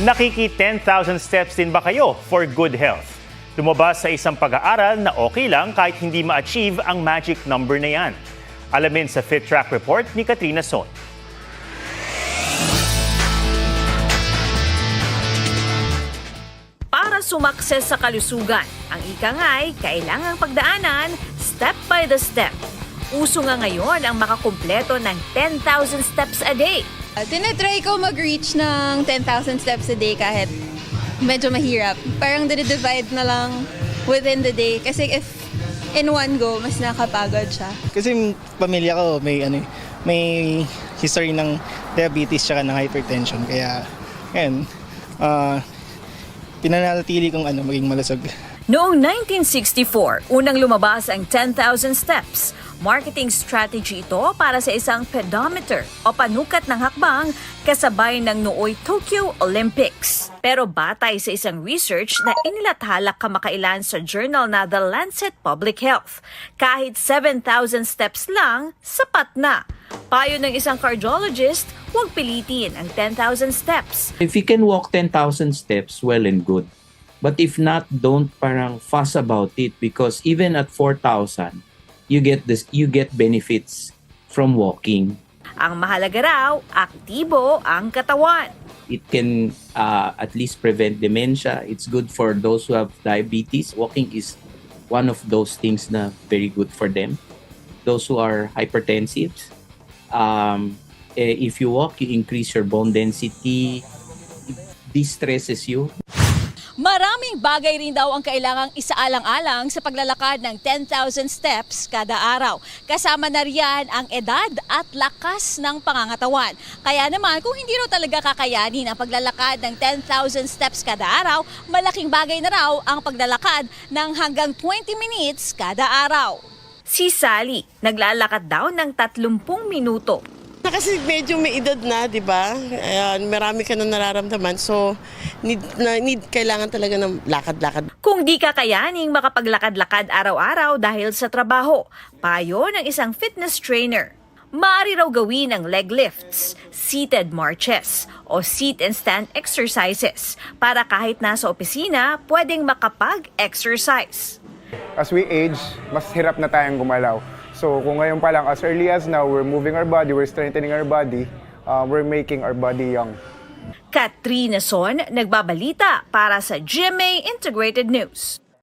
Nakiki 10,000 steps din ba kayo for good health? Lumabas sa isang pag-aaral na okay lang kahit hindi ma-achieve ang magic number na yan. Alamin sa Fit Track Report ni Katrina Son. Para sumakses sa kalusugan, ang ika nga'y kailangang pagdaanan step by the step. Uso nga ngayon ang makakumpleto ng 10,000 steps a day. Uh, tinatry ko mag-reach ng 10,000 steps a day kahit medyo mahirap. Parang dinidivide na lang within the day. Kasi if in one go, mas nakapagod siya. Kasi pamilya ko may ano may history ng diabetes tsaka ng hypertension kaya ngayon ah pinanatili kong ano maging malusog. Noong 1964, unang lumabas ang 10,000 steps. Marketing strategy ito para sa isang pedometer o panukat ng hakbang kasabay ng nooy Tokyo Olympics. Pero batay sa isang research na inilathala kamakailan sa journal na The Lancet Public Health, kahit 7,000 steps lang, sapat na. Payo ng isang cardiologist, huwag pilitin ang 10,000 steps. If you can walk 10,000 steps, well and good. But if not, don't parang fuss about it because even at 4,000, you get this you get benefits from walking. Ang mahalaga raw, aktibo ang katawan. It can uh, at least prevent dementia. It's good for those who have diabetes. Walking is one of those things na very good for them. Those who are hypertensive, um, eh, if you walk, you increase your bone density. It de-stresses you. Maraming bagay rin daw ang kailangang isaalang-alang sa paglalakad ng 10,000 steps kada araw. Kasama na riyan ang edad at lakas ng pangangatawan. Kaya naman, kung hindi raw talaga kakayanin ang paglalakad ng 10,000 steps kada araw, malaking bagay na raw ang paglalakad ng hanggang 20 minutes kada araw. Si Sally, naglalakad daw ng 30 minuto. Na Kasi medyo may edad na, di ba? Ayan, marami ka na nararamdaman. So, need, na, need kailangan talaga ng lakad-lakad. Kung di kakayaning makapaglakad-lakad araw-araw dahil sa trabaho, payo ng isang fitness trainer. Maaari raw gawin ang leg lifts, seated marches, o sit and stand exercises para kahit nasa opisina, pwedeng makapag-exercise. as we age, mas hirap na tayong gumalaw. So kung ngayon pa lang, as early as now, we're moving our body, we're strengthening our body, uh, we're making our body young. Katrina Son, nagbabalita para sa GMA Integrated News.